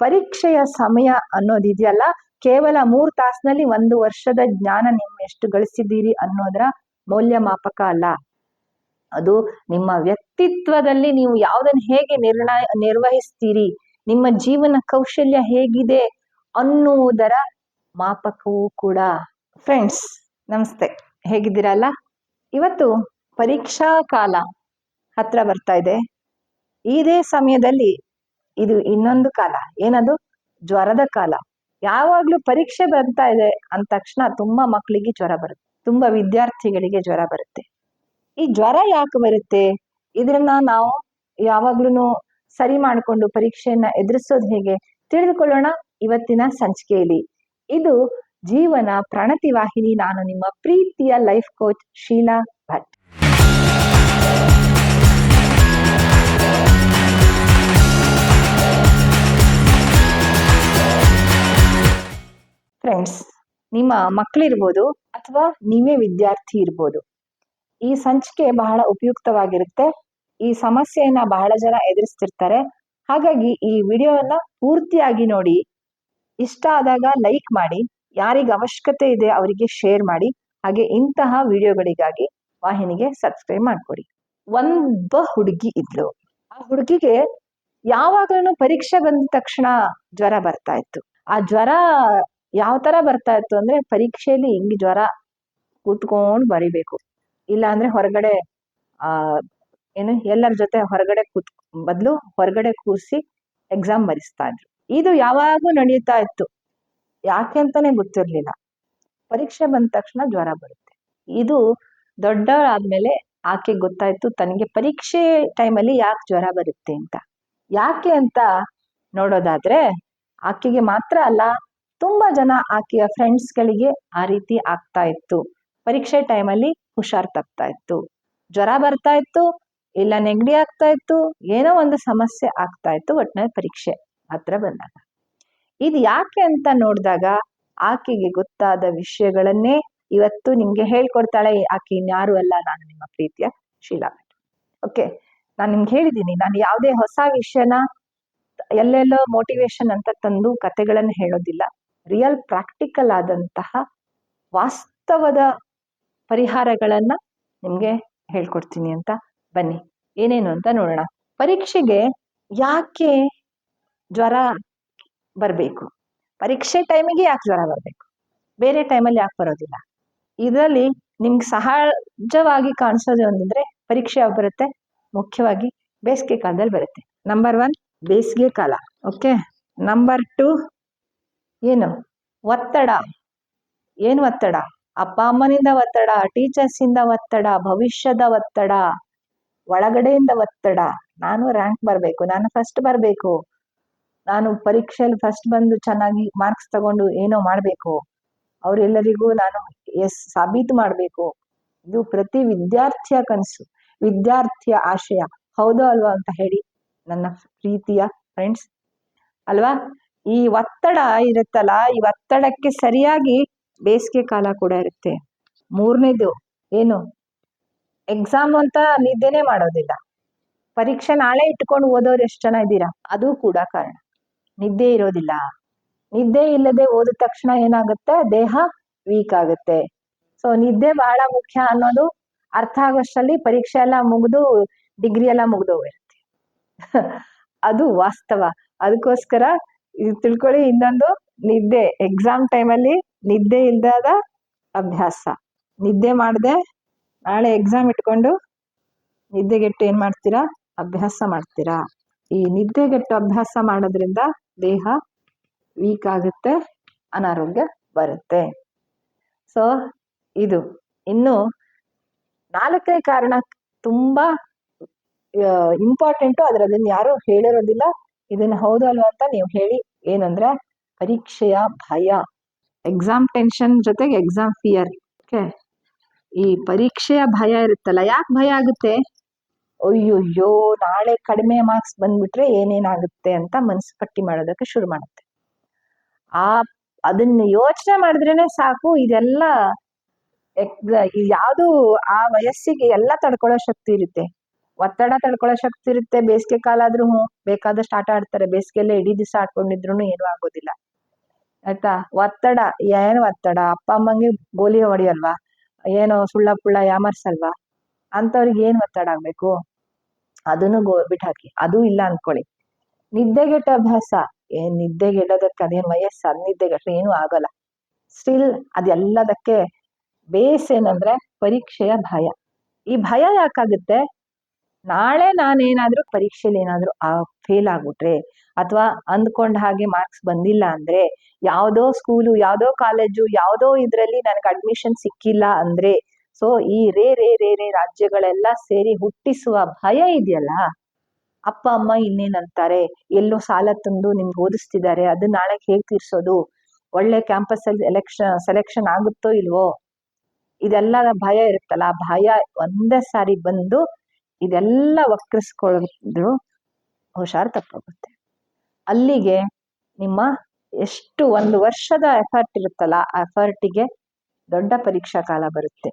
ಪರೀಕ್ಷೆಯ ಸಮಯ ಅನ್ನೋದಿದೆಯಲ್ಲ ಕೇವಲ ಮೂರು ತಾಸಿನಲ್ಲಿ ಒಂದು ವರ್ಷದ ಜ್ಞಾನ ನಿಮ್ಮ ಎಷ್ಟು ಗಳಿಸಿದ್ದೀರಿ ಅನ್ನೋದರ ಮೌಲ್ಯಮಾಪಕ ಅಲ್ಲ. ಅದು ನಿಮ್ಮ ವ್ಯಕ್ತಿತ್ವದಲ್ಲಿ ನೀವು ಯಾವುದನ್ನು ಹೇಗೆ ನಿರ್ಣಯ, ನಿರ್ವಹಿಸ್ತೀರಿ, ನಿಮ್ಮ ಜೀವನ ಕೌಶಲ್ಯ ಹೇಗಿದೆ ಅನ್ನುವುದರ ಮಾಪಕವೂ ಕೂಡ. ಫ್ರೆಂಡ್ಸ್, ನಮಸ್ತೆ. ಹೇಗಿದ್ದೀರಲ್ಲ ಇವತ್ತು ಪರೀಕ್ಷಾ ಕಾಲ ಹತ್ರ ಬರ್ತಾ ಇದೆ. ಇದೇ ಸಮಯದಲ್ಲಿ ಇದು ಇನ್ನೊಂದು ಕಾಲ. ಏನದು? ಜ್ವರದ ಕಾಲ. ಯಾವಾಗ್ಲೂ ಪರೀಕ್ಷೆ ಬರ್ತಾ ಇದೆ ಅಂದ ತಕ್ಷಣ ತುಂಬಾ ಮಕ್ಕಳಿಗೆ ಜ್ವರ ಬರುತ್ತೆ. ತುಂಬಾ ವಿದ್ಯಾರ್ಥಿಗಳಿಗೆ ಜ್ವರ ಬರುತ್ತೆ. ಈ ಜ್ವರ ಯಾಕೆ ಬರುತ್ತೆ? ಇದನ್ನ ನಾವು ಯಾವಾಗ್ಲೂ ಸರಿ ಮಾಡಿಕೊಂಡು ಪರೀಕ್ಷೆಯನ್ನ ಎದುರಿಸೋದು ಹೇಗೆ? ತಿಳಿದುಕೊಳ್ಳೋಣ ಇವತ್ತಿನ ಸಂಚಿಕೆಯಲ್ಲಿ. ಇದು ಜೀವನ ಪ್ರಣತಿ ವಾಹಿನಿ. ನಾನು ನಿಮ್ಮ ಪ್ರೀತಿಯ ಲೈಫ್ ಕೋಚ್ ಶೀಲಾ ಭಟ್. ನಿಮ್ಮ ಮಕ್ಕಳಿರ್ಬೋದು ಅಥವಾ ನೀವೇ ವಿದ್ಯಾರ್ಥಿ ಇರ್ಬೋದು. ಈ ಸಂಚಿಕೆ ಬಹಳ ಉಪಯುಕ್ತವಾಗಿರುತ್ತೆ. ಈ ಸಮಸ್ಯೆಯನ್ನ ಬಹಳ ಜನ ಎದುರಿಸ್ತಿರ್ತಾರೆ. ಹಾಗಾಗಿ ಈ ವಿಡಿಯೋವನ್ನ ಪೂರ್ತಿಯಾಗಿ ನೋಡಿ, ಇಷ್ಟ ಆದಾಗ ಲೈಕ್ ಮಾಡಿ, ಯಾರಿಗೆ ಅವಶ್ಯಕತೆ ಇದೆ ಅವರಿಗೆ ಶೇರ್ ಮಾಡಿ, ಹಾಗೆ ಇಂತಹ ವಿಡಿಯೋಗಳಿಗಾಗಿ ವಾಹಿನಿಗೆ ಸಬ್ಸ್ಕ್ರೈಬ್ ಮಾಡ್ಕೊಡಿ. ಒಬ್ಬ ಹುಡುಗಿ ಇದ್ಲು. ಆ ಹುಡುಗಿಗೆ ಯಾವಾಗ್ಲೂ ಪರೀಕ್ಷೆ ಬಂದ ತಕ್ಷಣ ಜ್ವರ ಬರ್ತಾ ಇತ್ತು. ಆ ಜ್ವರ ಯಾವ ತರ ಬರ್ತಾ ಇತ್ತು ಅಂದ್ರೆ ಪರೀಕ್ಷೆಯಲ್ಲಿ ಹಿಂಗ್ ಜ್ವರ ಕೂತ್ಕೊಂಡು ಬರಿಬೇಕು. ಇಲ್ಲ ಅಂದ್ರೆ ಹೊರಗಡೆ ಏನು ಎಲ್ಲರ ಜೊತೆ ಹೊರಗಡೆ ಕೂತ್, ಬದಲು ಹೊರಗಡೆ ಕೂರಿಸಿ ಎಕ್ಸಾಮ್ ಬರಿಸ್ತಾ ಇದ್ರು. ಇದು ಯಾವಾಗೂ ನಡೀತಾ ಇತ್ತು. ಯಾಕೆ ಅಂತಾನೆ ಗೊತ್ತಿರ್ಲಿಲ್ಲ. ಪರೀಕ್ಷೆ ಬಂದ ತಕ್ಷಣ ಜ್ವರ ಬರುತ್ತೆ. ಇದು ದೊಡ್ಡ ಆದ್ಮೇಲೆ ಆಕೆ ಗೊತ್ತಾಯ್ತು ತನಗೆ ಪರೀಕ್ಷೆ ಟೈಮಲ್ಲಿ ಯಾಕೆ ಜ್ವರ ಬರುತ್ತೆ ಅಂತ. ಯಾಕೆ ಅಂತ ನೋಡೋದಾದ್ರೆ ಆಕೆಗೆ ಮಾತ್ರ ಅಲ್ಲ ತುಂಬಾ ಜನ ಆಕೆಯ ಫ್ರೆಂಡ್ಸ್ಗಳಿಗೆ ಆ ರೀತಿ ಆಗ್ತಾ ಇತ್ತು. ಪರೀಕ್ಷೆ ಟೈಮಲ್ಲಿ ಹುಷಾರ್ ತಪ್ತಾ ಇತ್ತು. ಜ್ವರ ಬರ್ತಾ ಇತ್ತು, ಇಲ್ಲ ನೆಗಡಿ ಆಗ್ತಾ ಇತ್ತು, ಏನೋ ಒಂದು ಸಮಸ್ಯೆ ಆಗ್ತಾ ಇತ್ತು ಒಟ್ಟಿನಲ್ಲಿ ಪರೀಕ್ಷೆ ಹತ್ರ ಬಂದಾಗ. ಇದು ಯಾಕೆ ಅಂತ ನೋಡಿದಾಗ ಆಕೆಗೆ ಗೊತ್ತಾದ ವಿಷಯಗಳನ್ನೇ ಇವತ್ತು ನಿಮ್ಗೆ ಹೇಳ್ಕೊಡ್ತಾಳೆ ಆಕೆ ಇನ್ಯಾರು ಅಲ್ಲ ನಾನು ನಿಮ್ಮ ಪ್ರೀತಿಯ ಶೀಲಾ ಓಕೆ ನಾನು ನಿಮ್ಗೆ ಹೇಳಿದ್ದೀನಿ ನಾನು ಯಾವುದೇ ಹೊಸ ವಿಷಯನ, ಎಲ್ಲೆಲ್ಲೋ ಮೋಟಿವೇಶನ್ ಅಂತ ತಂದು ಕತೆಗಳನ್ನು ಹೇಳೋದಿಲ್ಲ. ರಿಯಲ್ ಪ್ರಾಕ್ಟಿಕಲ್ ಆದಂತಹ ವಾಸ್ತವದ ಪರಿಹಾರಗಳನ್ನ ನಿಮ್ಗೆ ಹೇಳ್ಕೊಡ್ತೀನಿ ಅಂತ ಬನ್ನಿ. ಏನೇನು ಅಂತ ನೋಡೋಣ. ಪರೀಕ್ಷೆಗೆ ಯಾಕೆ ಜ್ವರ ಬರಬೇಕು? ಪರೀಕ್ಷೆ ಟೈಮಿಗೆ ಯಾಕೆ ಜ್ವರ ಬರಬೇಕು? ಬೇರೆ ಟೈಮಲ್ಲಿ ಯಾಕೆ ಬರೋದಿಲ್ಲ? ಇದರಲ್ಲಿ ನಿಮ್ಗೆ ಸಹಜವಾಗಿ ಕಾಣಿಸೋದು ಅಂತಂದ್ರೆ ಪರೀಕ್ಷೆ ಯಾವಾಗ ಬರುತ್ತೆ? ಮುಖ್ಯವಾಗಿ ಬೇಸಿಗೆ ಕಾಲದಲ್ಲಿ ಬರುತ್ತೆ. ನಂಬರ್ ಒನ್ ಬೇಸಿಗೆ ಕಾಲ. ಓಕೆ ನಂಬರ್ ಟು ಏನು? ಒತ್ತಡ. ಏನು ಒತ್ತಡ? ಅಪ್ಪ ಅಮ್ಮನಿಂದ ಒತ್ತಡ ಟೀಚರ್ಸ್ ಇಂದ ಒತ್ತಡ, ಭವಿಷ್ಯದ ಒತ್ತಡ, ಒಳಗಡೆಯಿಂದ ಒತ್ತಡ. ನಾನು ರ್ಯಾಂಕ್ ಬರಬೇಕು. ನಾನು ಫಸ್ಟ್ ಬರಬೇಕು. ನಾನು ಪರೀಕ್ಷೆಯಲ್ಲಿ ಫಸ್ಟ್ ಬಂದು ಚೆನ್ನಾಗಿ ಮಾರ್ಕ್ಸ್ ತಗೊಂಡು ಏನೋ ಮಾಡಬೇಕು. ಅವರೆಲ್ಲರಿಗೂ ನಾನು ಎಸ್ ಸಾಬೀತು ಮಾಡಬೇಕು. ಇದು ಪ್ರತಿ ವಿದ್ಯಾರ್ಥಿಯ ಕನಸು. ವಿದ್ಯಾರ್ಥಿಯ ಆಶಯ. ಹೌದೋ ಅಲ್ವಾ ಅಂತ ಹೇಳಿ ನನ್ನ ಪ್ರೀತಿಯ ಫ್ರೆಂಡ್ಸ್ ಅಲ್ವಾ? ಈ ಒತ್ತಡ ಇರುತ್ತಲ್ಲ, ಈ ಒತ್ತಡಕ್ಕೆ ಸರಿಯಾಗಿ ಬೇಸಿಗೆ ಕಾಲ ಕೂಡ ಇರುತ್ತೆ. ಮೂರನೇದು ಏನು? ಎಕ್ಸಾಮ್ ಅಂತ ನಿದ್ದೆನೆ ಮಾಡೋದಿಲ್ಲ. ಪರೀಕ್ಷೆ ನಾಳೆ ಇಟ್ಕೊಂಡು ಓದೋರು ಎಷ್ಟು ಜನ ಇದ್ದೀರಾ? ಅದು ಕೂಡ ಕಾರಣ. ನಿದ್ದೆ ಇರೋದಿಲ್ಲ. ನಿದ್ದೆ ಇಲ್ಲದೆ ಓದಿದ ತಕ್ಷಣ ಏನಾಗುತ್ತೆ? ದೇಹ ವೀಕ್ ಆಗುತ್ತೆ. ಸೊ ನಿದ್ದೆ ಬಹಳ ಮುಖ್ಯ ಅನ್ನೋದು ಅರ್ಥ ಆಗೋಷ್ಟರಲ್ಲಿ ಪರೀಕ್ಷೆ ಎಲ್ಲ ಮುಗಿದು ಡಿಗ್ರಿ ಎಲ್ಲ ಮುಗಿದು ಹೋಗಿರುತ್ತೆ ಅದು ವಾಸ್ತವ. ಅದಕ್ಕೋಸ್ಕರ ಇದು ತಿಳ್ಕೊಳ್ಳಿ, ಇನ್ನೊಂದು ನಿದ್ದೆ ಎಕ್ಸಾಮ್ ಟೈಮಲ್ಲಿ ನಿದ್ದೆ ಇಲ್ದಾದ ಅಭ್ಯಾಸ. ನಿದ್ದೆ ಮಾಡದೆ, ನಾಳೆ ಎಕ್ಸಾಮ್ ಇಟ್ಕೊಂಡು ನಿದ್ದೆಗೆಟ್ಟು ಏನು ಮಾಡ್ತೀರಾ? ಅಭ್ಯಾಸ ಮಾಡ್ತೀರಾ. ಈ ನಿದ್ದೆಗೆಟ್ಟು ಅಭ್ಯಾಸ ಮಾಡೋದ್ರಿಂದ ದೇಹ ವೀಕ್ ಆಗುತ್ತೆ, ಅನಾರೋಗ್ಯ ಬರುತ್ತೆ. ಸೊ ಇದು. ಇನ್ನು ನಾಲ್ಕನೇ ಕಾರಣ ತುಂಬಾ ಇಂಪಾರ್ಟೆಂಟು ಆದರೆ ಅದನ್ನು ಯಾರು ಹೇಳಿರೋದಿಲ್ಲ. ಇದನ್ನ ಹೌದು ಅಂತ ನೀವು ಹೇಳಿ. ಏನಂದ್ರೆ ಪರೀಕ್ಷೆಯ ಭಯ ಎಕ್ಸಾಮ್ ಟೆನ್ಷನ್ ಜೊತೆಗೆ ಎಕ್ಸಾಮ್ ಫಿಯರ್ ಓಕೆ ಈ ಪರೀಕ್ಷೆಯ ಭಯ ಇರುತ್ತಲ್ಲ, ಯಾಕೆ ಭಯ ಆಗುತ್ತೆ? ಅಯ್ಯೋಯ್ಯೋ, ನಾಳೆ ಕಡಿಮೆ ಮಾರ್ಕ್ಸ್ ಬಂದ್ಬಿಟ್ರೆ ಏನೇನಾಗುತ್ತೆ ಅಂತ ಮನಸ್ಸು ಪಟ್ಟಿ ಮಾಡೋದಕ್ಕೆ ಶುರು ಮಾಡುತ್ತೆ. ಆ, ಅದನ್ನ ಯೋಚನೆ ಮಾಡಿದ್ರೇನೆ ಸಾಕು, ಇದೆಲ್ಲ ಯಾವುದು ಆ ವಯಸ್ಸಿಗೆ ಎಲ್ಲ ತಡ್ಕೊಳ್ಳೋ ಶಕ್ತಿ ಇರುತ್ತೆ. ಒತ್ತಡ ತಡ್ಕೊಳ್ಳೋ ಶಕ್ತಿ ಇರುತ್ತೆ. ಬೇಸಿಗೆ ಕಾಲ ಆದ್ರೂ ಬೇಕಾದಷ್ಟು ಆಟ ಆಡ್ತಾರೆ. ಬೇಸಿಗೆಲ್ಲೇ ಇಡೀ ದಿವಸ ಆಡ್ಕೊಂಡಿದ್ರು ಏನೂ ಆಗೋದಿಲ್ಲ. ಆಯ್ತಾ? ಒತ್ತಡ, ಏನು ಒತ್ತಡ? ಅಪ್ಪ, ಅಮ್ಮಂಗೆ ಗೋಲಿ ಹೊಡಿಯಲ್ವಾ? ಏನೋ ಸುಳ್ಳ ಪುಳ್ಳ ಯಾಮರ್ಸಲ್ವಾ? ಅಂಥವ್ರಿಗೆ ಏನು ಒತ್ತಡ ಆಗ್ಬೇಕು? ಅದನ್ನು ಗೋ ಬಿಟ್ಟಾಕಿ ಅದು ಇಲ್ಲ ಅನ್ಕೊಳ್ಳಿ. ನಿದ್ದೆಗೆಟ್ಟ ಅಭ್ಯಾಸ. ಏನ್ ನಿದ್ದೆಗೆಡೋದಕ್ಕೆ ಅದೇನ್ ವಯಸ್ಸು? ಅದ್ ನಿದ್ದೆಗೆಟ್ರೆ ಏನೂ ಆಗಲ್ಲ. ಸ್ಟಿಲ್ ಅದೆಲ್ಲದಕ್ಕೆ ಬೇಸ್ ಏನಂದ್ರೆ ಪರೀಕ್ಷೆಯ ಭಯ. ಈ ಭಯ ಯಾಕಾಗುತ್ತೆ? ನಾಳೆ ನಾನೇನಾದ್ರೂ ಪರೀಕ್ಷೆಲಿ ಏನಾದ್ರೂ, ಆ ಫೇಲ್ ಆಗ್ಬಿಟ್ರೆ ಅಥವಾ ಅಂದ್ಕೊಂಡ ಹಾಗೆ ಮಾರ್ಕ್ಸ್ ಬಂದಿಲ್ಲ ಅಂದ್ರೆ ಯಾವುದೋ ಸ್ಕೂಲು ಯಾವುದೋ ಕಾಲೇಜು ಯಾವುದೋ ಇದರಲ್ಲಿ ನನಗೆ ಅಡ್ಮಿಷನ್ ಸಿಕ್ಕಿಲ್ಲ ಅಂದ್ರೆ ಸೊ ಈ ರೇ ರೇ ರೇ ರೇ ರಾಜ್ಯಗಳೆಲ್ಲ ಸೇರಿ ಹುಟ್ಟಿಸುವ ಭಯ ಇದೆಯಲ್ಲ? ಅಪ್ಪ, ಅಮ್ಮ ಇನ್ನೇನಂತಾರೆ? ಎಲ್ಲೋ ಸಾಲ ತಂದು ನಿಮ್ಗೆ ಓದಿಸ್ತಿದ್ದಾರೆ, ಅದು ನಾಳೆ ಹೇಗೆ ತೀರ್ಸೋದು? ಒಳ್ಳೆ ಕ್ಯಾಂಪಸ್ ಅಲ್ಲಿ ಎಲೆಕ್ಷನ್ ಸೆಲೆಕ್ಷನ್ ಆಗುತ್ತೋ ಇಲ್ವೋ? ಇದೆಲ್ಲ ಭಯ ಇರುತ್ತಲ್ಲ, ಭಯ ಒಂದೇ ಸಾರಿ ಬಂದು ಇದೆಲ್ಲ ವಕ್ರಿಸ್ಕೊಳ್ಳೋದು ಹುಷಾರು ತಪ್ಪೋಗುತ್ತೆ. ಅಲ್ಲಿಗೆ ನಿಮ್ಮ ಎಷ್ಟು ಒಂದು ವರ್ಷದ ಎಫರ್ಟ್ ಇರುತ್ತಲ್ಲ, ಆ ಎಫರ್ಟಿಗೆ ದೊಡ್ಡ ಪರೀಕ್ಷಾ ಕಾಲ ಬರುತ್ತೆ.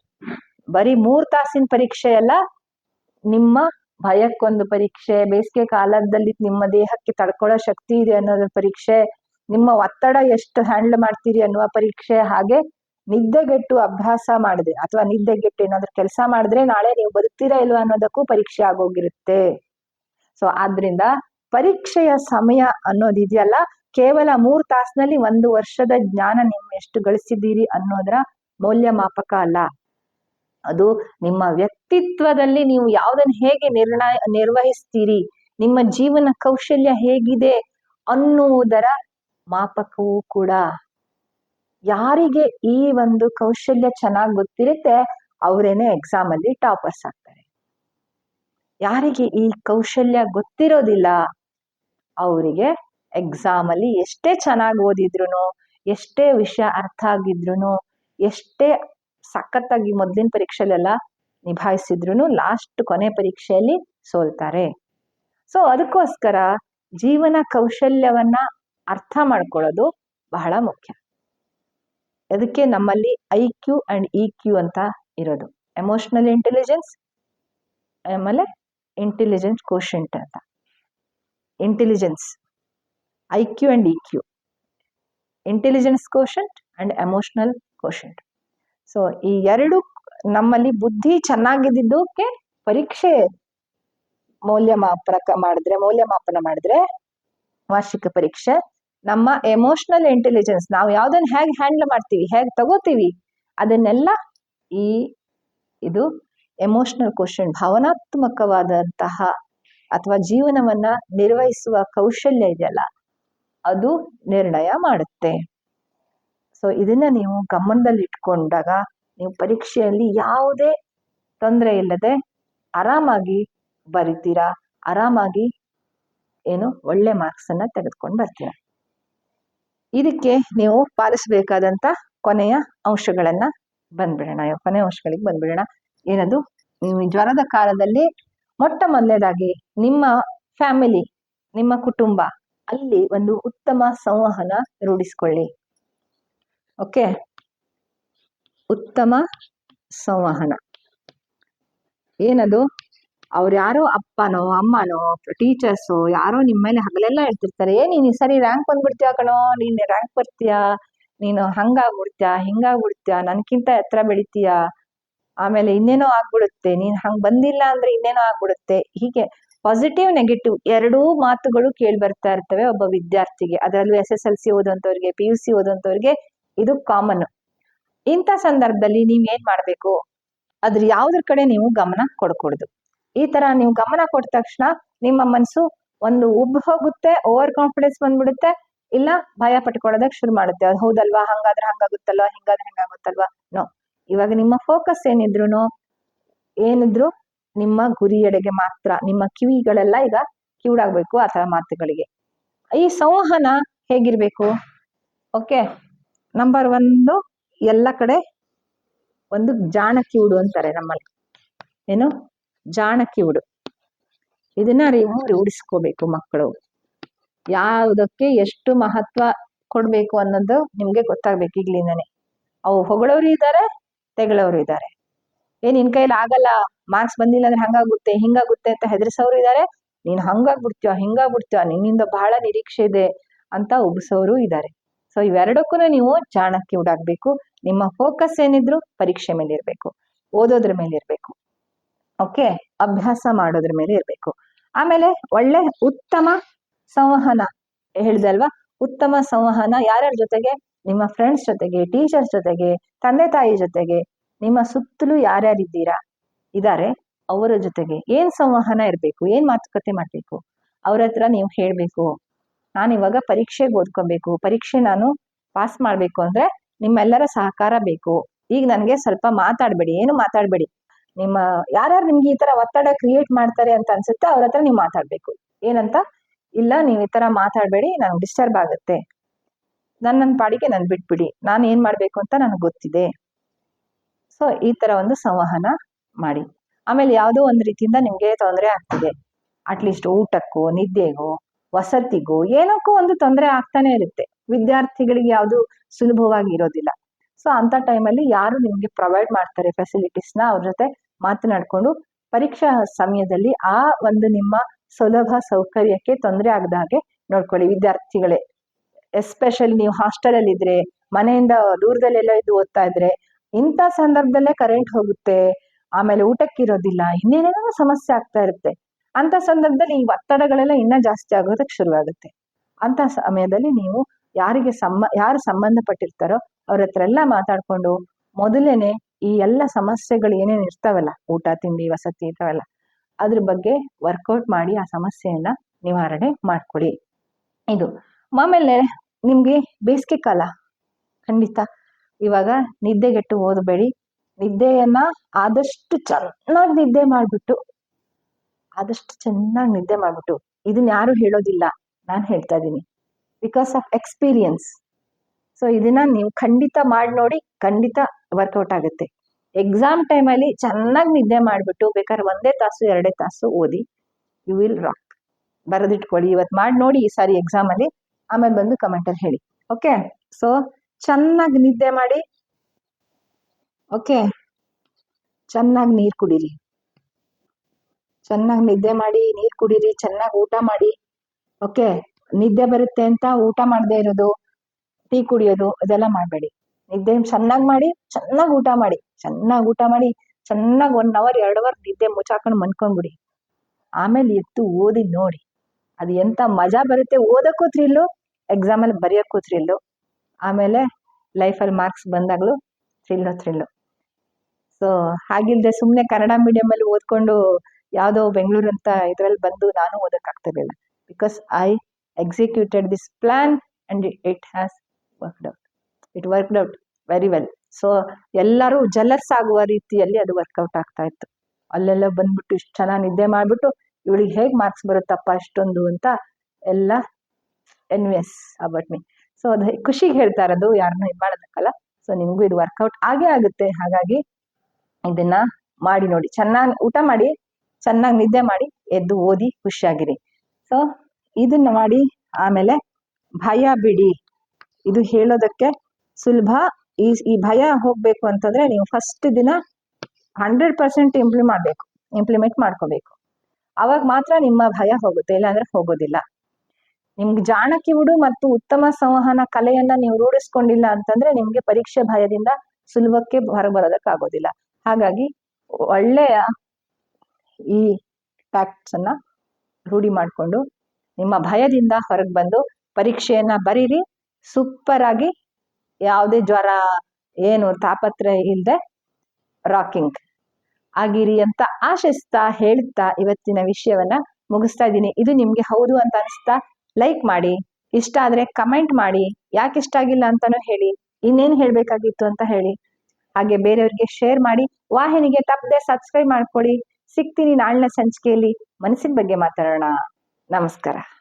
ಬರೀ ಮೂರ್ ತಾಸಿನ ಪರೀಕ್ಷೆ ಎಲ್ಲ ನಿಮ್ಮ ಭಯಕ್ಕೊಂದು ಪರೀಕ್ಷೆ, ಬೇಸಿಗೆ ಕಾಲದಲ್ಲಿ ನಿಮ್ಮ ದೇಹಕ್ಕೆ ತಡ್ಕೊಳ್ಳೋ ಶಕ್ತಿ ಇದೆ ಅನ್ನೋದ್ರ ಪರೀಕ್ಷೆ, ನಿಮ್ಮ ಒತ್ತಡ ಎಷ್ಟು ಹ್ಯಾಂಡಲ್ ಮಾಡ್ತೀರಿ ಅನ್ನುವ ಪರೀಕ್ಷೆ, ಹಾಗೆ ನಿದ್ದೆಗೆಟ್ಟು ಅಭ್ಯಾಸ ಮಾಡಿದ್ರೆ ಅಥವಾ ನಿದ್ದೆಗೆಟ್ಟು ಏನಾದ್ರು ಕೆಲಸ ಮಾಡಿದ್ರೆ ನಾಳೆ ನೀವು ಬದುಕ್ತೀರಾ ಇಲ್ವಾ ಅನ್ನೋದಕ್ಕೂ ಪರೀಕ್ಷೆ ಆಗೋಗಿರುತ್ತೆ. ಸೊ ಆದ್ರಿಂದ ಪರೀಕ್ಷೆಯ ಸಮಯ ಅನ್ನೋದಿದೆಯಲ್ಲ ಕೇವಲ ಮೂರ್ ತಾಸಿನಲ್ಲಿ ಒಂದು ವರ್ಷದ ಜ್ಞಾನ ನಿಮ್ಮ ಎಷ್ಟು ಗಳಿಸಿದ್ದೀರಿ ಅನ್ನೋದರ ಮೌಲ್ಯಮಾಪಕ ಅಲ್ಲ. ಅದು ನಿಮ್ಮ ವ್ಯಕ್ತಿತ್ವದಲ್ಲಿ ನೀವು ಯಾವುದನ್ನು ಹೇಗೆ ನಿರ್ಣಯ, ನಿರ್ವಹಿಸ್ತೀರಿ, ನಿಮ್ಮ ಜೀವನ ಕೌಶಲ್ಯ ಹೇಗಿದೆ ಅನ್ನುವುದರ ಮಾಪಕವೂ ಕೂಡ. ಯಾರಿಗೆ ಈ ಒಂದು ಕೌಶಲ್ಯ ಚೆನ್ನಾಗಿ ಗೊತ್ತಿರುತ್ತೆ, ಅವರೇನೆ ಎಕ್ಸಾಮ್ ಅಲ್ಲಿ ಟಾಪರ್ಸ್ ಆಗ್ತಾರೆ. ಯಾರಿಗೆ ಈ ಕೌಶಲ್ಯ ಗೊತ್ತಿರೋದಿಲ್ಲ, ಅವರಿಗೆ ಎಕ್ಸಾಮ್ ಅಲ್ಲಿ ಎಷ್ಟೇ ಚೆನ್ನಾಗಿ ಓದಿದ್ರು ಎಷ್ಟೇ ವಿಷಯ ಅರ್ಥ ಆಗಿದ್ರು ಎಷ್ಟೇ ಸಖತ್ತಾಗಿ ಮೊದಲಿನ ಪರೀಕ್ಷೆಲೆಲ್ಲ ನಿಭಾಯಿಸಿದ್ರು ಲಾಸ್ಟ್ ಕೊನೆ ಪರೀಕ್ಷೆಯಲ್ಲಿ ಸೋಲ್ತಾರೆ. ಸೊ ಅದಕ್ಕೋಸ್ಕರ ಜೀವನ ಕೌಶಲ್ಯವನ್ನ ಅರ್ಥ ಮಾಡ್ಕೊಳ್ಳೋದು ಬಹಳ ಮುಖ್ಯ. ಅದಕ್ಕೆ ನಮ್ಮಲ್ಲಿ I Q and E Q ಅಂತ ಇರೋದು? ಎಮೋಷನಲ್ ಇಂಟೆಲಿಜೆನ್ಸ್ ಆಮೇಲೆ ಇಂಟೆಲಿಜೆನ್ಸ್ ಕೋಶೆಂಟ್ ಅಂತ. Intelligence I Q and E Q intelligence quotient and emotional quotient so ಈ ಎರಡು ನಮ್ಮಲ್ಲಿ ಬುದ್ಧಿ ಚೆನ್ನಾಗಿದ್ದಕ್ಕೆ ಪರೀಕ್ಷೆ ಮೌಲ್ಯಮಾಪನ ಮಾಡಿದ್ರೆ ಮೌಲ್ಯಮಾಪನ ಮಾಡಿದ್ರೆ ವಾರ್ಷಿಕ ಪರೀಕ್ಷೆ ನಮ್ಮ ಎಮೋಷನಲ್ ಇಂಟೆಲಿಜೆನ್ಸ್ ನಾವು ಯಾವ್ದನ್ನ ಹೇಗೆ ಹ್ಯಾಂಡಲ್ ಮಾಡ್ತೀವಿ, ಹೇಗೆ ತಗೋತೀವಿ, ಅದನ್ನೆಲ್ಲ ಈ ಇದು ಎಮೋಷನಲ್ ಕ್ವಶನ್ ಭಾವನಾತ್ಮಕವಾದಂತಹ ಅಥವಾ ಜೀವನವನ್ನ ನಿರ್ವಹಿಸುವ ಕೌಶಲ್ಯ ಇದೆಯಲ್ಲ, ಅದು ನಿರ್ಣಯ ಮಾಡುತ್ತೆ. ಸೊ ಇದನ್ನ ನೀವು ಗಮನದಲ್ಲಿ ಇಟ್ಕೊಂಡಾಗ ನೀವು ಪರೀಕ್ಷೆಯಲ್ಲಿ ಯಾವುದೇ ತೊಂದರೆ ಇಲ್ಲದೆ ಆರಾಮಾಗಿ ಬರಿತೀರಾ, ಆರಾಮಾಗಿ ಏನು ಒಳ್ಳೆ ಮಾರ್ಕ್ಸ್ ಅನ್ನ ತೆಗೆದುಕೊಂಡು ಬರ್ತೀರಾ. ಇದಕ್ಕೆ ನೀವು ಪಾಲಿಸಬೇಕಾದಂತ ಕೊನೆಯ ಅಂಶಗಳನ್ನ ಬಂದ್ಬಿಡೋಣ. ಕೊನೆಯ ಅಂಶಗಳಿಗೆ ಬಂದ್ಬಿಡೋಣ. ಏನದು? ನೀವು ಜ್ವರದ ಕಾಲದಲ್ಲಿ ಮೊಟ್ಟ ಮೊದಲನೇದಾಗಿ ನಿಮ್ಮ ಫ್ಯಾಮಿಲಿ, ನಿಮ್ಮ ಕುಟುಂಬ ಅಲ್ಲಿ ಒಂದು ಉತ್ತಮ ಸಂವಹನ ರೂಢಿಸ್ಕೊಳ್ಳಿ. ಓಕೆ? ಉತ್ತಮ ಸಂವಹನ. ಏನದು? ಅವ್ರು ಯಾರೋ ಅಪ್ಪನೋ, ಅಮ್ಮನೋ ಟೀಚರ್ಸು ಯಾರೋ ನಿಮ್ಮ ಮೇಲೆ ಹಗಲೆಲ್ಲ ಹೇಳ್ತಿರ್ತಾರೆ ಏ, ನೀನು ಈ ಸರಿ ರ್ಯಾಂಕ್ ಬಂದ್ಬಿಡ್ತೀಯ ಕಣೋ? ನೀನು ರ್ಯಾಂಕ್ ಬರ್ತೀಯ? ನೀನು ಹಂಗಾಗ್ಬಿಡ್ತೀಯ? ಹಿಂಗಾಗ್ಬಿಡ್ತೀಯ? ನನ್ಕಿಂತ ಎತ್ತರ ಬೆಳಿತೀಯ? ಆಮೇಲೆ ಇನ್ನೇನೋ ಆಗ್ಬಿಡುತ್ತೆ. ನೀನ್ ಹಂಗ್ ಬಂದಿಲ್ಲ ಅಂದ್ರೆ ಇನ್ನೇನೋ ಆಗ್ಬಿಡುತ್ತೆ. ಹೀಗೆ ಪಾಸಿಟಿವ್ ನೆಗೆಟಿವ್ ಎರಡೂ ಮಾತುಗಳು ಕೇಳಿ ಬರ್ತಾ ಇರ್ತವೆ ಒಬ್ಬ ವಿದ್ಯಾರ್ಥಿಗೆ. ಅದರಲ್ಲೂ ಎಸ್ ಎಸ್ ಎಲ್ ಸಿ ಓದುವಂತವ್ರಿಗೆ ಪಿ ಯು ಸಿ ಓದುವಂತವ್ರಿಗೆ ಇದು ಕಾಮನ್ ಇಂಥ ಸಂದರ್ಭದಲ್ಲಿ ನೀವ್ ಏನ್ ಮಾಡ್ಬೇಕು? ಅದ್ರ ಯಾವುದ್ರ ಕಡೆ ನೀವು ಗಮನ ಕೊಡ್ಕೊಡುದು? ಈ ತರ ನೀವು ಗಮನ ಕೊಟ್ಟ ತಕ್ಷಣ ನಿಮ್ಮ ಮನಸ್ಸು ಒಂದು ಉಬ್ಬ ಹೋಗುತ್ತೆ ಓವರ್ ಕಾನ್ಫಿಡೆನ್ಸ್ ಬಂದ್ಬಿಡುತ್ತೆ, ಇಲ್ಲ ಭಯ ಪಟ್ಕೊಳ್ಳೋದಕ್ಕೆ ಶುರು ಮಾಡುತ್ತೆ. ಅದು ಹೌದಲ್ವಾ? ಹಂಗಾದ್ರೆ ಹಂಗಾಗುತ್ತಲ್ವಾ? ಹಿಂಗಾದ್ರೆ ಹಿಂಗಾಗುತ್ತಲ್ವಾ? ನೋ ಇವಾಗ ನಿಮ್ಮ ಫೋಕಸ್ ಏನಿದ್ರು ಏನಿದ್ರು ನಿಮ್ಮ ಗುರಿಯೆಡೆಗೆ ಮಾತ್ರ, ನಿಮ್ಮ ಕಿವಿಗಳೆಲ್ಲ ಈಗ ಕಿವಿಡಾಗ್ಬೇಕು ಆ ತರ ಮಾತುಗಳಿಗೆ. ಈ ಸಂವಹನ ಹೇಗಿರ್ಬೇಕು? ಓಕೆ ನಂಬರ್ ಒಂದು, ಎಲ್ಲ ಕಡೆ ಒಂದು ಜಾಣ ಕಿವುಡು ಅಂತಾರೆ ನಮ್ಮಲ್ಲಿ. ಏನು? ಜಾಣ ಉಡು. ಇದನ್ನ ರೂಢಿಸ್ಕೋಬೇಕು ಮಕ್ಕಳು. ಯಾವುದಕ್ಕೆ ಎಷ್ಟು ಮಹತ್ವ ಕೊಡ್ಬೇಕು ಅನ್ನೋದು ನಿಮ್ಗೆ ಗೊತ್ತಾಗ್ಬೇಕು ಈಗ್ಲಿಂದಾನೆ. ಅವು ಹೊಗಳವ್ರು ಇದ್ದಾರೆ ತೆಗಳವ್ರು ಇದ್ದಾರೆ. ಏ, ನಿನ್ ಕೈಲಿ ಆಗಲ್ಲ, ಮಾರ್ಕ್ಸ್ ಬಂದಿಲ್ಲ ಅಂದ್ರೆ ಹಂಗಾಗುತ್ತೆ, ಹಿಂಗಾಗುತ್ತೆ ಅಂತ ಹೆದರ್ಸೋರು ಇದ್ದಾರೆ. ನೀನ್ ಹಂಗಾಗ್ಬಿಡ್ತೀಯ, ಹಿಂಗಾಗ್ಬಿಡ್ತೀಯ, ನಿನ್ನಿಂದ ಬಹಳ ನಿರೀಕ್ಷೆ ಇದೆ ಅಂತ ಉಬ್ಸೋರು ಇದ್ದಾರೆ. ಸೊ ಇವೆರಡಕ್ಕೂ ನೀವು ಚಾಣಕ್ಯ ಉಡಾಗ್ಬೇಕು ನಿಮ್ಮ ಫೋಕಸ್ ಏನಿದ್ರು ಪರೀಕ್ಷೆ ಮೇಲೆ ಇರಬೇಕು ಓದೋದ್ರ ಮೇಲೆ ಇರಬೇಕು ಓಕೆ, ಅಭ್ಯಾಸ ಮಾಡೋದ್ರ ಮೇಲೆ ಇರಬೇಕು. ಆಮೇಲೆ ಒಳ್ಳೆ ಉತ್ತಮ ಸಂವಹನ, ಹೇಳಿದಲ್ವಾ? ಉತ್ತಮ ಸಂವಹನ ಯಾರ್ಯಾರ ಜೊತೆಗೆ? ನಿಮ್ಮ ಫ್ರೆಂಡ್ಸ್ ಜೊತೆಗೆ ಟೀಚರ್ಸ್ ಜೊತೆಗೆ, ತಂದೆ ತಾಯಿ ಜೊತೆಗೆ, ನಿಮ್ಮ ಸುತ್ತಲೂ ಯಾರ್ಯಾರಿದ್ದೀರಾ ಇದ್ದಾರೆ? ಅವರ ಜೊತೆಗೆ ಏನ್ ಸಂವಹನ ಇರಬೇಕು? ಏನ್ ಮಾತುಕತೆ ಮಾಡ್ಬೇಕು? ಅವ್ರ ಹತ್ರ ನೀವು ಹೇಳ್ಬೇಕು. ನಾನು ಇವಾಗ ಪರೀಕ್ಷೆಗೆ ಓದ್ಕೊಬೇಕು. ಪರೀಕ್ಷೆ ನಾನು ಪಾಸ್ ಮಾಡ್ಬೇಕು ಅಂದ್ರೆ ನಿಮ್ಮೆಲ್ಲರ ಸಹಕಾರ ಬೇಕು. ಈಗ ನನಗೆ ಸ್ವಲ್ಪ ಮಾತಾಡ್ಬೇಡಿ. ಏನು ಮಾತಾಡ್ಬೇಡಿ? ನಿಮ್ಮ ಯಾರ್ಯಾರು ನಿಮ್ಗೆ ಈ ತರ ಒತ್ತಡ ಕ್ರಿಯೇಟ್ ಮಾಡ್ತಾರೆ ಅಂತ ಅನ್ಸುತ್ತೆ ಅವ್ರ ಹತ್ರ ನೀವು ಮಾತಾಡ್ಬೇಕು. ಏನಂತ? ಇಲ್ಲ, ನೀವು ಈ ತರ ಮಾತಾಡ್ಬೇಡಿ ನನಗೆ ಡಿಸ್ಟರ್ಬ್ ಆಗುತ್ತೆ. ನನ್ನ ನನ್ನ ಪಾಡಿಗೆ ನನ್ ಬಿಟ್ಬಿಡಿ. ನಾನು ಏನ್ ಮಾಡ್ಬೇಕು ಅಂತ ನನಗೆ ಗೊತ್ತಿದೆ. ಸೊ ಈ ತರ ಒಂದು ಸಂವಹನ ಮಾಡಿ. ಆಮೇಲೆ ಯಾವುದೋ ಒಂದು ರೀತಿಯಿಂದ ನಿಮ್ಗೆ ತೊಂದರೆ ಆಗ್ತಿದೆ. ಅಟ್ಲೀಸ್ಟ್ ಊಟಕ್ಕೋ, ನಿದ್ದೆಗೋ, ವಸತಿಗೋ, ಏನಕ್ಕೂ ಒಂದು ತೊಂದರೆ ಆಗ್ತಾನೆ ಇರುತ್ತೆ. ವಿದ್ಯಾರ್ಥಿಗಳಿಗೆ ಯಾವುದು ಸುಲಭವಾಗಿ ಇರೋದಿಲ್ಲ. ಸೊ ಅಂತ ಟೈಮಲ್ಲಿ ಯಾರು ನಿಮ್ಗೆ ಪ್ರೊವೈಡ್ ಮಾಡ್ತಾರೆ ಫೆಸಿಲಿಟೀಸ್ನ ಅವ್ರ ಜೊತೆ ಮಾತನಾಡ್ಕೊಂಡು ಪರೀಕ್ಷಾ ಸಮಯದಲ್ಲಿ ಆ ಒಂದು ನಿಮ್ಮ ಸುಲಭ ಸೌಕರ್ಯಕ್ಕೆ ತೊಂದರೆ ಆಗದ ಹಾಗೆ ನೋಡ್ಕೊಳ್ಳಿ ವಿದ್ಯಾರ್ಥಿಗಳೇ. ಎಸ್ಪೆಷಲಿ ನೀವು ಹಾಸ್ಟೆಲ್ ಅಲ್ಲಿ ಇದ್ರೆ, ಮನೆಯಿಂದ ದೂರದಲ್ಲೆಲ್ಲ ಇದು ಓದ್ತಾ ಇದ್ರೆ, ಇಂಥ ಸಂದರ್ಭದಲ್ಲೇ ಕರೆಂಟ್ ಹೋಗುತ್ತೆ, ಆಮೇಲೆ ಊಟಕ್ಕಿರೋದಿಲ್ಲ ಇನ್ನೇನೇನೋ ಸಮಸ್ಯೆ ಆಗ್ತಾ ಇರುತ್ತೆ. ಅಂತ ಸಂದರ್ಭದಲ್ಲಿ ಈ ಒತ್ತಡಗಳೆಲ್ಲ ಇನ್ನ ಜಾಸ್ತಿ ಆಗೋದಕ್ಕೆ ಶುರುವಾಗುತ್ತೆ. ಅಂತ ಸಮಯದಲ್ಲಿ ನೀವು ಯಾರಿಗೆ ಸಂಬ ಯಾರು ಸಂಬಂಧಪಟ್ಟಿರ್ತಾರೋ ಅವ್ರ ಹತ್ರ ಎಲ್ಲ ಮಾತಾಡ್ಕೊಂಡು ಮೊದಲೇನೆ ಈ ಎಲ್ಲ ಸಮಸ್ಯೆಗಳು ಏನೇನು ಇರ್ತಾವಲ್ಲ, ಊಟ, ತಿಂಡಿ, ವಸತಿ ಇರ್ತಾವಲ್ಲ, ಅದ್ರ ಬಗ್ಗೆ ವರ್ಕೌಟ್ ಮಾಡಿ ಆ ಸಮಸ್ಯೆಯನ್ನ ನಿವಾರಣೆ ಮಾಡ್ಕೊಳ್ಳಿ ಇದು ಆಮೇಲೆ ನಿಮ್ಗೆ ಬೇಸಿಗೆ ಕಾಲ? ಖಂಡಿತ. ಇವಾಗ ನಿದ್ದೆಗೆಟ್ಟು ಓದಬೇಡಿ. ನಿದ್ದೆಯನ್ನ ಆದಷ್ಟು ಚೆನ್ನಾಗಿ ನಿದ್ದೆ ಮಾಡ್ಬಿಟ್ಟು, ಆದಷ್ಟು ಚೆನ್ನಾಗಿ ನಿದ್ದೆ ಮಾಡ್ಬಿಟ್ಟು ಇದನ್ನ ಯಾರು ಹೇಳೋದಿಲ್ಲ. ನಾನು ಹೇಳ್ತಾ ಇದ್ದೀನಿ ಬಿಕಾಸ್ ಆಫ್ ಎಕ್ಸ್ಪೀರಿಯನ್ಸ್ ಸೊ ಇದನ್ನ ನೀವು ಖಂಡಿತ ಮಾಡಿ ನೋಡಿ ಖಂಡಿತ ವರ್ಕೌಟ್ ಆಗುತ್ತೆ. ಎಕ್ಸಾಮ್ ಟೈಮಲ್ಲಿ ಚೆನ್ನಾಗಿ ನಿದ್ದೆ ಮಾಡಿಬಿಟ್ಟು ಬೇಕಾದ್ರೆ ಒಂದೇ ತಾಸು, ಎರಡೇ ತಾಸು ಓದಿ ಯು ವಿಲ್ ರಾಕ್ ಬರೆದಿಟ್ಕೊಳ್ಳಿ ಇವತ್ತು ಮಾಡಿ ನೋಡಿ ಈ ಸಾರಿ ಎಕ್ಸಾಮಲ್ಲಿ ಆಮೇಲೆ ಬಂದು ಕಮೆಂಟಲ್ಲಿ ಹೇಳಿ. ಓಕೆ ಸೊ ಚೆನ್ನಾಗಿ ನಿದ್ದೆ ಮಾಡಿ ಓಕೆ ಚೆನ್ನಾಗಿ ನೀರು ಕುಡೀರಿ. ಚೆನ್ನಾಗಿ ನಿದ್ದೆ ಮಾಡಿ, ನೀರು ಕುಡೀರಿ, ಚೆನ್ನಾಗಿ ಊಟ ಮಾಡಿ ಓಕೆ ನಿದ್ದೆ ಬರುತ್ತೆ ಅಂತ ಊಟ ಮಾಡದೇ ಇರೋದು, ಟೀ ಕುಡಿಯೋದು, ಅದೆಲ್ಲ ಮಾಡಬೇಡಿ. ನಿದ್ದೆ ಚೆನ್ನಾಗಿ ಮಾಡಿ, ಚೆನ್ನಾಗಿ ಊಟ ಮಾಡಿ, ಚೆನ್ನಾಗಿ ಊಟ ಮಾಡಿ, ಚೆನ್ನಾಗಿ ಒನ್ ಅವರ್ ಎರಡು ಅವರ್ ನಿದ್ದೆ ಮುಚ್ಚಾಕೊಂಡು ಮನ್ಕೊಂಡ್ಬಿಡಿ. ಆಮೇಲೆ ಎದ್ದು ಓದಿ ನೋಡಿ, ಅದು ಎಂಥ ಮಜಾ ಬರುತ್ತೆ. ಓದಕ್ಕೂ ಥ್ರಿಲ್ಲು ಎಕ್ಸಾಮಲ್ಲಿ ಬರೆಯೋಕ್ಕೂ ಥ್ರಿಲ್ಲು ಆಮೇಲೆ ಲೈಫಲ್ಲಿ ಮಾರ್ಕ್ಸ್ ಬಂದಾಗಲೂ ಥ್ರಿಲ್ಲು ಥ್ರಿಲ್ಲು ಸೊ ಹಾಗಿಲ್ದೆ ಸುಮ್ಮನೆ ಕನ್ನಡ ಮೀಡಿಯಮಲ್ಲಿ ಓದ್ಕೊಂಡು ಯಾವುದೋ ಬೆಂಗಳೂರು ಅಂತ ಇದರಲ್ಲಿ ಬಂದು ನಾನು ಓದೋಕ್ಕಾಗ್ತಿರ್ಲಿಲ್ಲ because I executed this plan and it has worked out it worked out very well so ಎಲ್ಲರೂ ಜಲಸ್ ಆಗುವ ರೀತಿಯಲ್ಲಿ ಅದು ವರ್ಕೌಟ್ ಆಗ್ತಾ ಇತ್ತು. ಅಲ್ಲೆಲ್ಲ ಬಂದ್ಬಿಟ್ಟು ಇಷ್ಟು ಚೆನ್ನಾಗಿ ನಿದ್ದೆ ಮಾಡಿಬಿಟ್ಟು, ಇವಳಿಗೆ ಹೇಗೆ ಮಾರ್ಕ್ಸ್ ಬರುತ್ತಪ್ಪ ಅಷ್ಟೊಂದು ಅಂತ ಎಲ್ಲ ಎನ್ವಿಯಸ್ ಅಬೌಟ್ ಮೀ ಸೊ ಅದು ಖುಷಿಗೆ ಹೇಳ್ತಾ ಇರೋದು, ಯಾರನ್ನೂ ಇದು ಮಾಡೋದಕ್ಕಲ್ಲ. ಸೊ ನಿಮಗೂ ಇದು ವರ್ಕೌಟ್ ಆಗೇ ಆಗುತ್ತೆ. ಹಾಗಾಗಿ ಇದನ್ನ ಮಾಡಿ ನೋಡಿ. ಚೆನ್ನಾಗಿ ಊಟ ಮಾಡಿ, ಚೆನ್ನಾಗಿ ನಿದ್ದೆ ಮಾಡಿ ಎದ್ದು ಓದಿ ಖುಷಿಯಾಗಿರಿ. ಸೊ ಇದನ್ನ ಮಾಡಿ ಆಮೇಲೆ ಭಯ ಬಿಡಿ. ಇದು ಹೇಳೋದಕ್ಕೆ ಸುಲಭ. ಈ ಈ ಭಯ ಹೋಗಬೇಕು ಅಂತಂದ್ರೆ ನೀವು ಫಸ್ಟ್ ದಿನ ಹಂಡ್ರೆಡ್ ಪರ್ಸೆಂಟ್ ಇಂಪ್ಲಿ ಮಾಡಬೇಕು ಇಂಪ್ಲಿಮೆಂಟ್ ಮಾಡ್ಕೋಬೇಕು. ಅವಾಗ ಮಾತ್ರ ನಿಮ್ಮ ಭಯ ಹೋಗುತ್ತೆ, ಇಲ್ಲಾಂದ್ರೆ ಹೋಗೋದಿಲ್ಲ. ನಿಮ್ಗೆ ಜಾಣಕಿ ಉಡು ಮತ್ತು ಉತ್ತಮ ಸಂವಹನ ಕಲೆಯನ್ನ ನೀವು ರೂಢಿಸ್ಕೊಂಡಿಲ್ಲ ಅಂತಂದ್ರೆ ನಿಮ್ಗೆ ಪರೀಕ್ಷೆ ಭಯದಿಂದ ಸುಲಭಕ್ಕೆ ಹೊರಬರೋದಕ್ಕಾಗೋದಿಲ್ಲ ಹಾಗಾಗಿ ಒಳ್ಳೆಯ ಈ ಫ್ಯಾಕ್ಟ್ಸ್ ಅನ್ನ ರೂಢಿ ಮಾಡಿಕೊಂಡು ನಿಮ್ಮ ಭಯದಿಂದ ಹೊರಗೆ ಬಂದು ಪರೀಕ್ಷೆಯನ್ನ ಬರೀರಿ ಸೂಪರ್ ಆಗಿ ಯಾವುದೇ ಜ್ವರ, ಏನು ತಾಪತ್ರ ಇಲ್ಲದೆ ರಾಕಿಂಗ್ ಆಗಿರಿ ಅಂತ ಆಶಿಸ್ತಾ ಹೇಳ್ತಾ ಇವತ್ತಿನ ವಿಷಯವನ್ನ ಮುಗಿಸ್ತಾ ಇದ್ದೀನಿ. ಇದು ನಿಮ್ಗೆ ಹೌದು ಅಂತ ಅನಿಸ್ತಾ ಲೈಕ್ ಮಾಡಿ, ಇಷ್ಟ ಆದ್ರೆ ಕಮೆಂಟ್ ಮಾಡಿ, ಯಾಕೆ ಇಷ್ಟ ಆಗಿಲ್ಲ ಅಂತಾನು ಹೇಳಿ, ಇನ್ನೇನು ಹೇಳ್ಬೇಕಾಗಿತ್ತು ಅಂತ ಹೇಳಿ. ಹಾಗೆ ಬೇರೆಯವ್ರಿಗೆ ಶೇರ್ ಮಾಡಿ, ವಾಹಿನಿಗೆ ತಪ್ಪದೆ ಸಬ್ಸ್ಕ್ರೈಬ್ ಮಾಡ್ಕೊಳ್ಳಿ. ಸಿಗ್ತೀನಿ ನಾಳಿನ ಸಂಚಿಕೆಯಲ್ಲಿ ಮನಸ್ಸಿನ ಬಗ್ಗೆ ಮಾತಾಡೋಣ. ನಮಸ್ಕಾರ.